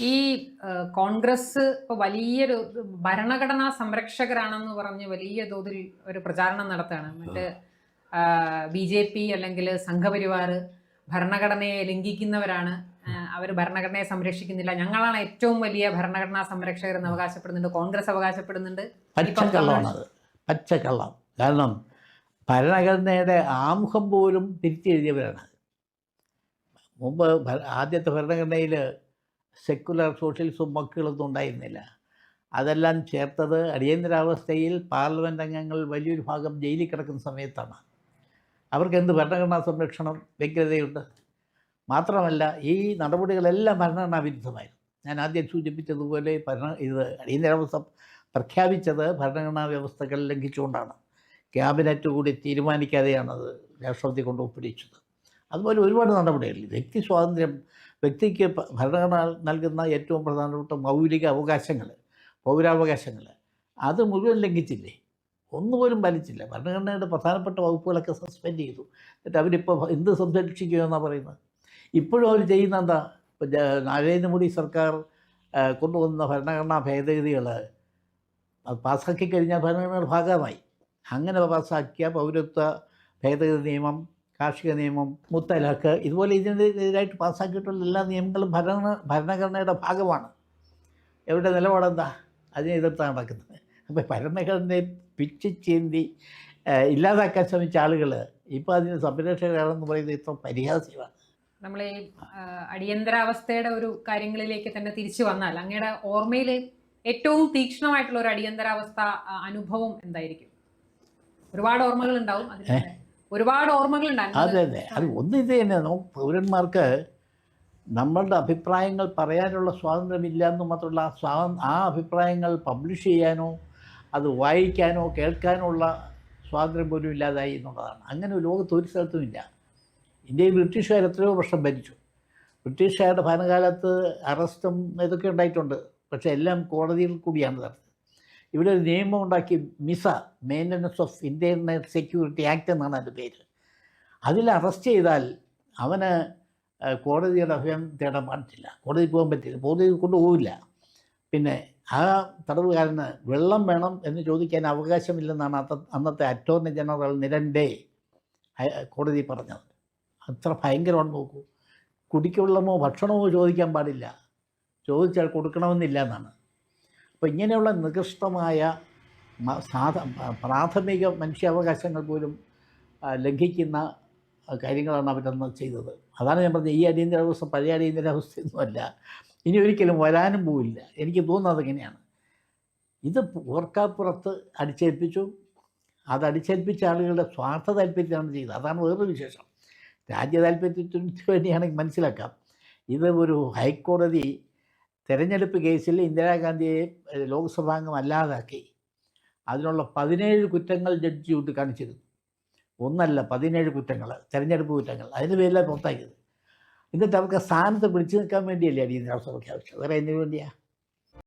ഈ കോൺഗ്രസ് ഇപ്പൊ വലിയൊരു ഭരണഘടനാ സംരക്ഷകരാണെന്ന് പറഞ്ഞ് വലിയ തോതിൽ ഒരു പ്രചാരണം നടത്തുകയാണ്. മറ്റ് ബി ജെ പി അല്ലെങ്കിൽ സംഘപരിവാർ ഭരണഘടനയെ ലംഘിക്കുന്നവരാണ്. അവർ ഭരണഘടനയെ സംരക്ഷിക്കുന്നില്ല. ഞങ്ങളാണ് ഏറ്റവും വലിയ ഭരണഘടനാ സംരക്ഷകർ എന്ന് അവകാശപ്പെടുന്നുണ്ട്. കോൺഗ്രസ് അവകാശപ്പെടുന്നുണ്ട്. പച്ചക്കള്ളമാണത് പച്ചക്കള്ളം കാരണം ഭരണഘടനയുടെ ആമുഖം പോലും തിരിച്ചെഴുതിയവരാണ് മുമ്പ് ആദ്യത്തെ ഭരണഘടനയിൽ സെക്കുലർ സോഷ്യലിസം വാക്കുകളൊന്നും ഉണ്ടായിരുന്നില്ല. അതെല്ലാം ചേർത്തത് അടിയന്തരാവസ്ഥയിൽ പാർലമെന്റ് അംഗങ്ങൾ വലിയൊരു ഭാഗം ജയിലിൽ കിടക്കുന്ന സമയത്താണ്. അവർക്ക് എന്ത് ഭരണഘടനാ സംരക്ഷണം വ്യക്തതയുണ്ട് മാത്രമല്ല ഈ നടപടികളെല്ലാം ഭരണഘടനാ വിരുദ്ധമായിരുന്നു. ഞാൻ ആദ്യം സൂചിപ്പിച്ചതുപോലെ ഭരണ ഇത് അടിയന്തരാവസ്ഥ പ്രഖ്യാപിച്ചത് ഭരണഘടനാ വ്യവസ്ഥകൾ ലംഘിച്ചുകൊണ്ടാണ്. ക്യാബിനറ്റ് കൂടി തീരുമാനിക്കാതെയാണത് രാഷ്ട്രപതി കൊണ്ട് ഒപ്പിടിച്ചത്. അതുപോലെ ഒരുപാട് നടപടികൾ. വ്യക്തി സ്വാതന്ത്ര്യം വ്യക്തിക്ക് ഭരണഘടന നൽകുന്ന ഏറ്റവും പ്രധാനപ്പെട്ട മൗലിക അവകാശങ്ങൾ പൗരാവകാശങ്ങൾ അത് മുഴുവൻ ലംഘിച്ചില്ലേ? ഒന്നുപോലും പാലിച്ചില്ല. ഭരണഘടനയുടെ പ്രധാനപ്പെട്ട വകുപ്പുകളൊക്കെ സസ്പെൻഡ് ചെയ്തു. എന്നിട്ട് അവരിപ്പോൾ എന്ത് സംരക്ഷിക്കുമെന്നാണ് പറയുന്നത്? ഇപ്പോഴും അവർ ചെയ്യുന്ന എന്താ? നരേന്ദ്രമോദി സർക്കാർ കൊണ്ടുവന്ന ഭരണഘടനാ ഭേദഗതികൾ പാസ്സാക്കി കഴിഞ്ഞാൽ ഭരണഘടനയുടെ ഭാഗമായി. അങ്ങനെ പാസ്സാക്കിയ പൗരത്വ ഭേദഗതി നിയമം കാർഷിക നിയമം മുത്തലാഖ് ഇതുപോലെ ഇതിനെതിരായിട്ട് പാസ്സാക്കിയിട്ടുള്ള എല്ലാ നിയമങ്ങളും ഭരണ ഭരണഘടനയുടെ ഭാഗമാണ്. എവിടെ നിലപാടെന്താ? അതിനെ എതിർത്താണ് നടക്കുന്നത്? അപ്പോൾ ഭരണഘടനയെ പിച്ച് ചീന്തി ഇല്ലാതാക്കാൻ ശ്രമിച്ച ആളുകൾ ഇപ്പോൾ അതിന് സംരക്ഷകരാണെന്ന് പറയുന്നത് ഇത്ര പരിഹാസ്യമാണ്. നമ്മൾ ഈ അടിയന്തരാവസ്ഥയുടെ ഒരു കാര്യങ്ങളിലേക്ക് തന്നെ തിരിച്ചു വന്നാൽ അങ്ങയുടെ ഓർമ്മയിൽ ഏറ്റവും തീക്ഷ്ണമായിട്ടുള്ള ഒരു അടിയന്തരാവസ്ഥ അനുഭവം എന്തായിരിക്കും? ഒരുപാട് ഓർമ്മകൾ ഉണ്ടാവും അതിൽ ഒരുപാട് ഓർമ്മകൾ അതെ അതെ. അത് ഒന്ന് ഇത് തന്നെ പൗരന്മാർക്ക് നമ്മളുടെ അഭിപ്രായങ്ങൾ പറയാനുള്ള സ്വാതന്ത്ര്യമില്ല എന്ന് മാത്രമല്ല ആ സ്വാ ആ അഭിപ്രായങ്ങൾ പബ്ലിഷ് ചെയ്യാനോ അത് വായിക്കാനോ കേൾക്കാനോ ഉള്ള സ്വാതന്ത്ര്യം പോലും ഇല്ലാതായി എന്നുള്ളതാണ്. അങ്ങനെ ലോകത്ത് ഒരു സ്ഥലത്തും ഇല്ല. ഇന്ത്യയിൽ ബ്രിട്ടീഷുകാർ എത്രയോ വർഷം ഭരിച്ചു. ബ്രിട്ടീഷുകാരുടെ ഭരണകാലത്ത് അറസ്റ്റും ഇതൊക്കെ ഉണ്ടായിട്ടുണ്ട്. പക്ഷേ എല്ലാം കോടതിയിൽ കൂടിയാണ് നടത്തുന്നത് ഇവിടെ ഒരു നിയമം ഉണ്ടാക്കി MISA maintenance of Indian security act എന്നാണ് അതിന്റെ പേര്. അതിൽ അറസ്റ്റ് ചെയ്താൽ അവന് കോടതിയുടെ അഭയം തേടാൻ പാടില്ല. കോടതി പോകാൻ പറ്റില്ല. കോടതി കൊണ്ടുപോകില്ല പിന്നെ ആ തടവുകാരന് വെള്ളം വേണം എന്ന് ചോദിക്കാൻ അവകാശമില്ലെന്നാണ് അന്നത്തെ അറ്റോർണി ജനറൽ നിരണ്ടേ കോടതി പറഞ്ഞത്. അത്ര ഭയങ്കരമാണ് നോക്കൂ. കുടിക്കുള്ളമോ ഭക്ഷണമോ ചോദിക്കാൻ പാടില്ല. ചോദിച്ചാൽ കൊടുക്കണമെന്നില്ല എന്നാണ്. അപ്പോൾ ഇങ്ങനെയുള്ള നികൃഷ്ടമായ സാധ പ്രാഥമിക മനുഷ്യാവകാശങ്ങൾ പോലും ലംഘിക്കുന്ന കാര്യങ്ങളാണ് അവരന്ന് ചെയ്തത്. അതാണ് ഞാൻ പറഞ്ഞത് ഈ അടിയന്തരാവസ്ഥ പഴയ അടിയന്തരാവസ്ഥയൊന്നുമല്ല ഇനി ഒരിക്കലും വരാനും പോവില്ല. എനിക്ക് തോന്നുന്നത് അങ്ങനെയാണ് ഇത് ഓർക്കാപ്പുറത്ത് അടിച്ചേൽപ്പിച്ചു. അത് അടിച്ചേൽപ്പിച്ച ആളുകളുടെ സ്വാർത്ഥ താല്പര്യത്തിലാണ് ചെയ്തത്. അതാണ് വേറൊരു വിശേഷം. രാജ്യ താല്പര്യത്തിന് വേണ്ടിയാണെങ്കിൽ മനസ്സിലാക്കാം. ഇത് ഒരു ഹൈക്കോടതി തെരഞ്ഞെടുപ്പ് കേസിൽ ഇന്ദിരാഗാന്ധിയെ ലോക്സഭാംഗം അല്ലാതാക്കി. അതിനുള്ള പതിനേഴ് കുറ്റങ്ങൾ ജഡ്ജി ചൂണ്ടിക്കാണിച്ചിരുന്നു ഒന്നല്ല പതിനേഴ് കുറ്റങ്ങൾ തെരഞ്ഞെടുപ്പ് കുറ്റങ്ങൾ. അതിന് പേരിലാണ് പുറത്താക്കിയത്. എന്നിട്ട് അവർക്ക് സ്ഥാനത്ത് പിടിച്ചു നിൽക്കാൻ വേണ്ടിയല്ലേ അടിയന്തരാവസ്ഥ പ്രഖ്യാപിച്ചത്? വേറെ എന്തിനു വേണ്ടിയാണ്